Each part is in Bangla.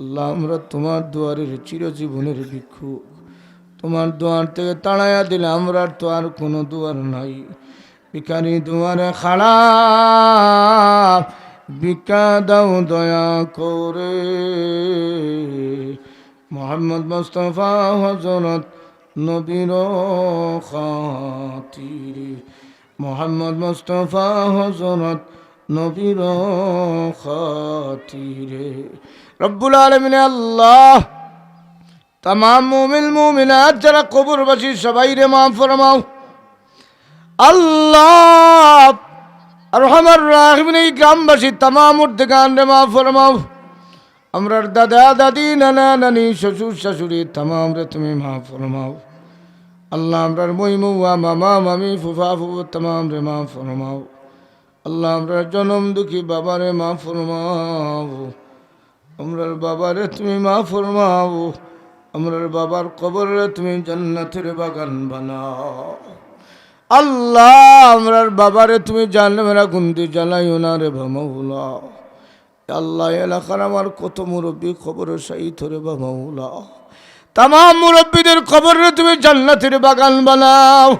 আল্লাহ, আমরা তোমার দুয়ারের চিরজীবনের ভিক্ষুক। তোমার দুয়ার থেকে তাড়াইয়া দিলে আমরা তো আর কোনো দুয়ার নাই। ভিখারি দুয়ারে খাড়া ভিক্ষা দাও দয়া করে। মোহাম্মদ মুস্তফা হজরত নবীর খাতিরে। মোহাম্মদ মুস্তফা হজরত নবীর খাতিরে। রব্বুল আলমিনে আল্লাহ তাম মুমিল মুমিনাত যারা কবরবাসী, সবাই রে মা ফরমাও। আল্লাহ আমার রাহিমিন এই গ্রামবাসী, তামাম গান রে মা ফরমাও। আমরার দাদা, দাদি, নানা, নানি, শ্বশুর, শাশুড়ি, তামাম রে তুমি মা ফরমাও। আল্লাহ আমরার মই মৌয়া মামা, মামি, ফুফা, ফুফু, তামাম রে মা ফরমাও। আল্লাহ আমরার জনম দুঃখী, বাবারে মা ফরমাও। আমরার বাবারে তুমি মা ফরমাও। আমরার বাবার কবরে তুমি জান্নাতের বাগান বানাও। আল্লাহ, আমরার বাবারে তুমি জানলে মেরা গুন্দি জ্বালাইও না রে ভামাউলা আল্লাহ এলাকার আমার কত মুরব্বী খবর সাহিত রে ভামাউলা তাম মুরব্বীদের খবরে তুমি জান্নাতের বাগান বানাও।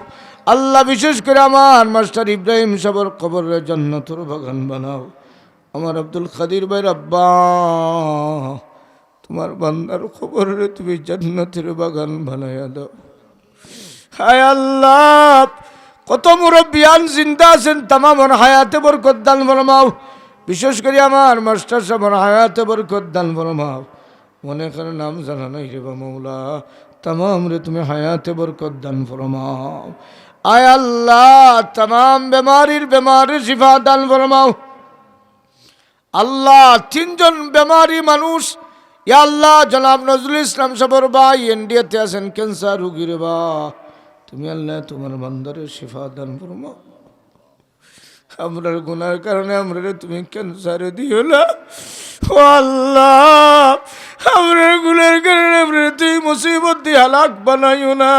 আল্লাহ বিশেষ করে আমার মাস্টার ইব্রাহিম সাবর খবরের জান্নাতের বাগান বানাও। আমার আব্দুল খাদির ভাই, আব্বা, তোমার বান্দার খবরে তুমি জান্নাতের বাগান বানাইয়া দাও। হায় আল্লাহ, কত মুরব্বিয়ান চিন্তা আছেন, তামামর হায়াতে বরকত দান ফরমাও। বিশেষ করে আমার মাস্টার সাহেবের হায়াতে বরকত দান ফরমাও। মনে করে নাম জানা নাই রে বা মৌলা, তামাম রে তুমি হায়াতে বরকত দান ফরমাও। আয় আল্লাহ তামাম বেমারির বেমারির শিফা দান ফরমাও। আল্লাহ, তিনজন বেমারি মানুষ ইয়া আল্লাহ, জনাব নজরুল ইসলাম সাবর ভাই ইন্ডিয়াতে আছেন, ক্যান্সার রুগীর বা তুমি আল্লাহ, তোমার বান্দারে শিফা দান ফরমাও। আমরার গুনার কারণে আমরা তুমি ক্যান্সারে দিও না। ও আল্লাহ, আমরার গুনার কারণে আমরা তুই মুসিবত দিয়ে হালাক বানাইও না।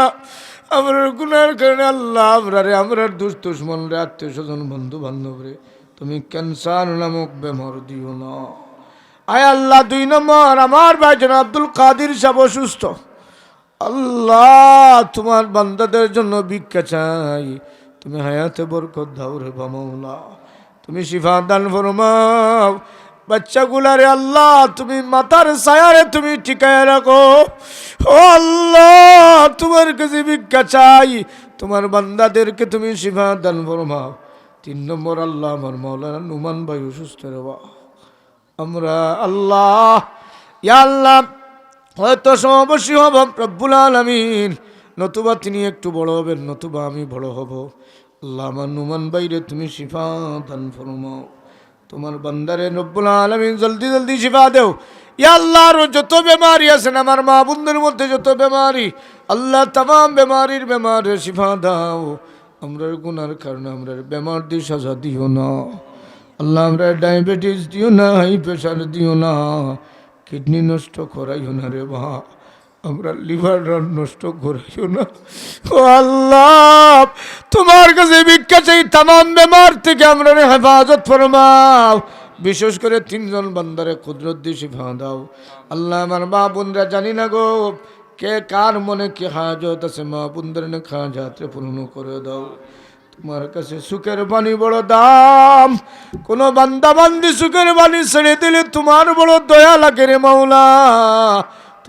আমরার গুনার কারণে আল্লাহ আমরারে, আমরার দুষ দুশ্মন রে আত্মীয় স্বজন বন্ধু বান্ধব রে তুমি ক্যান্সার নামক বেমার দিও না। আয় আল্লাহ, দুই নম্বর, আমার ভাইজন আব্দুল কাদির সাহেব অসুস্থ। আল্লাহ, তোমার বান্দাদের জন্য ভিক্ষা চাই। তুমি হায়াতে বরকত দাও রে বামৌলা তুমি শিফা দান ফরমাও। বাচ্চাগুলারে আল্লাহ, তুমি মাতার সায়ারে তুমি ঠিকায় রাখো। ও আল্লাহ তোমার কাছে ভিক্ষা চাই, তোমার বান্দাদেরকে তুমি শিফা দান ফরমাও। তিন নম্বর আল্লাহ, আমার মৌলানা নুমান ভাই অসুস্থ রে বা আমরা আল্লাহ, ইয়া আল্লাহ, হয়তো সমাবশী হব, রব্বুল আলমিন। নতুবা তিনি একটু বড় হবেন, নতুবা আমি বড় হব। আল্লাহ, আমার নুমান বাইরে তুমি শিফা দান ফরমাও। তোমার বান্দারে রব্বুল আলমিন জলদি জলদি শিফা দেও। ইয়া আল্লাহর যত বেমারি আছেন আমার মা বন্ধুর মধ্যে যত বেমারি, আল্লাহ তাম বেমারির বেমারে শিফা দাও। আমরার গুনার কারণে আমরার বেমার দিয়ে সাজা দিও না। আল্লাহ, আমরা ডায়াবেটিস দিও না, হাই প্রেশার দিও না। কিডনি নষ্ট করাইও না রে বা আমরা লিভার রান নষ্ট করাইও না। ও আল্লাহ, তোমার কাছে ভিক্ষা চাই তাম বেমার থেকে আমরা হেফাজত ফরমাও। বিশেষ করে তিনজন বান্দারে কুদরত দিয়ে শিফা দাও। আল্লাহ আমার মা বোনরা জানি না গো, কে কার মনে কি হাজত আছে, মা বোনদের খাজাতে পূর্ণ করে দাও। তোমার কাছে সুখের বাণী বড় দাম। কোনো বান্দা বান্দি সুখের বাণী ছেড়ে দিলে তোমার বড় দয়া লাগে রে মাওলা।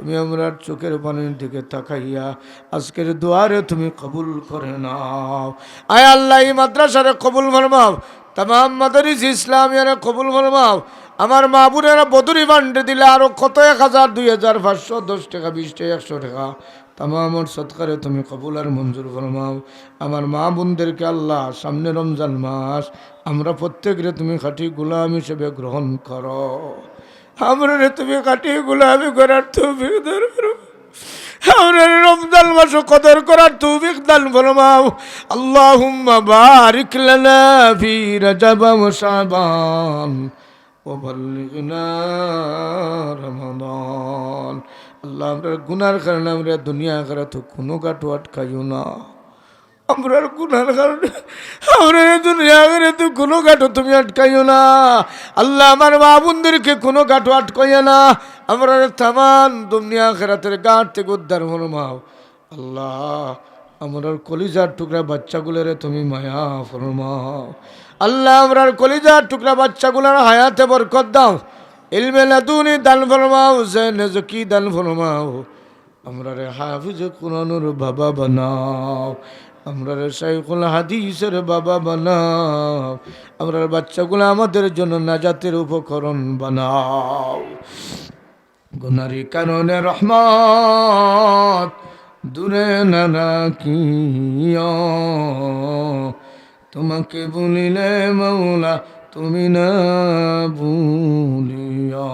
তুমি আমরা চোখের পানির দিকে তাকাইয়া আজকের দুয়ারে তুমি কবুল করে নাও। আয় আল্লাহ, এই মাদ্রাসারে কবুল ফরমাও তাম মাদারিস ইসলামিয়ারে কবুল ফরমাও আমার মা বোনেরা বদুরি বান্ডে দিলে আরও কত? এক হাজার, দুই হাজার, পাঁচশো, দশ টাকা, বিশ টাকা, একশো টাকা। তামামর সৎকারে তুমি কবুল আর মঞ্জুর ফরমাও আমার মা বোনদেরকে আল্লাহ, সামনে রমজান মাস, আমরা প্রত্যেকরে তুমি খাঁটি গুলাম হিসেবে গ্রহণ করো। আমরা রে তুমি খাঁটি গুলামি করার তুমি আমরা রমজান মাস কদর করার তৌফিক দান ফরমাও আল্লাহুম্মা বারিক লানা ফি রজব ওয়া শাবান وبلغنا রমাদান আল্লাহ আমরা গুনার কারণে আমরা দুনিয়া করে তো কোনো কাটু আটকাইও না আমরা গুনার কারণে আমরা দুনিয়া তো কোনো কাটো তুমি আটকাইও না। আল্লাহ আমার মা বোনদেরকে কোনো কাটো আটকাইও না। আমরা তামান দুনিয়া খেরাতের গাঁট থেকে উদ্ধার ফরমাও আল্লাহ আমরার কলিজার টুকরা বাচ্চাগুলোরে তুমি মায়া ফরমাও আল্লাহ আমরার কলিজার টুকরা বাচ্চাগুলোর হায়াতে বরকত দাও। ইলমে লাদুনি দান ফরমাও জেনে জকি দান ফরমাও আমরা রে হাফিজ কোরআনুর বাবা বানাও। আমরা শাইখুল হাদিসের বাবা বানাও। আমরা বাচ্চাগুলো আমাদের জন্য নাজাতের উপকরণ বানাও। গুনারি কারণে রহমত দূরে না রাখিও। তোমাকে বলিলে মৌলা তুমি না ভুলিও।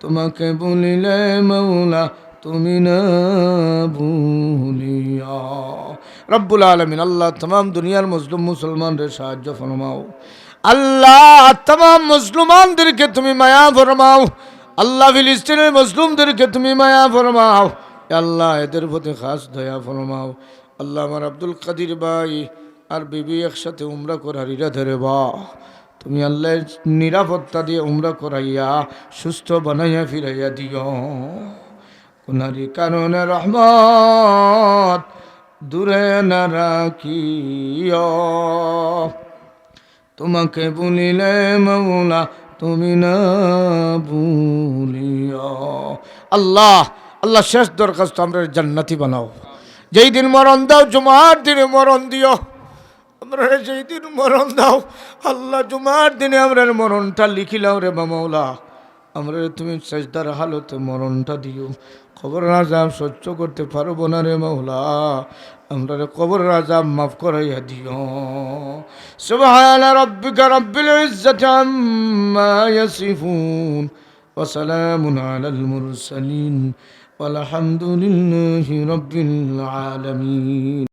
তোমাকে বলিলে মৌলা তুমি না ভুলিও। রব্বুল আলমিন, আল্লাহ তমাম দুনিয়ার মুসলিম মুসলমানদের সাহায্য ফরমাও। আল্লাহ তমাম মুসলমানদেরকে তুমি মায়া ফরমাও। আল্লাহ ফিলিস্তিনের মুসলিমদেরকে তুমি মায়া ফরমাও। আল্লাহ এদের প্রতি খাস দয়া ফরমাও। আল্লাহ আমার আব্দুল কাদির ভাই আর বিবি একসাথে উমরা করার ইরাধে বা। তুমি আল্লাহ নিরাপত্তা দিয়ে উমরা করাইয়া, সুস্থ বানাইয়া ফিরাইয়া দিও। কুনারি কারণে রহমত দূরে না রাখিও। তোমাকে বলিলে মৌলা, তুমি না ভুলিও। আল্লাহ আল্লাহ শেষ দরখাস্ত আমরা জান্নাতি বানাও। যেই দিন মরণ দাও, জুমার দিনে মরণ দিও। আমরা যেই দিন মরণ দাও, আল্লাহ জুমার দিনে আমরা মরণটা লিখিলাও রে মামলা আমরা তুমি সেজদার হালতে মরণটা দিও। কবর আজাব সহ্য করতে পারব না রে মহলা আমরা কবর আজাব মাফ করাইয়া দিও। সুবহান রব্বিকা রব্বিল ইজ্জাতি আম্মা ইয়াসিফুন। ওয়া সালামুন আলাল মুরসালিন। ওয়া আলহামদুলিল্লাহি রব্বিল আলামিন।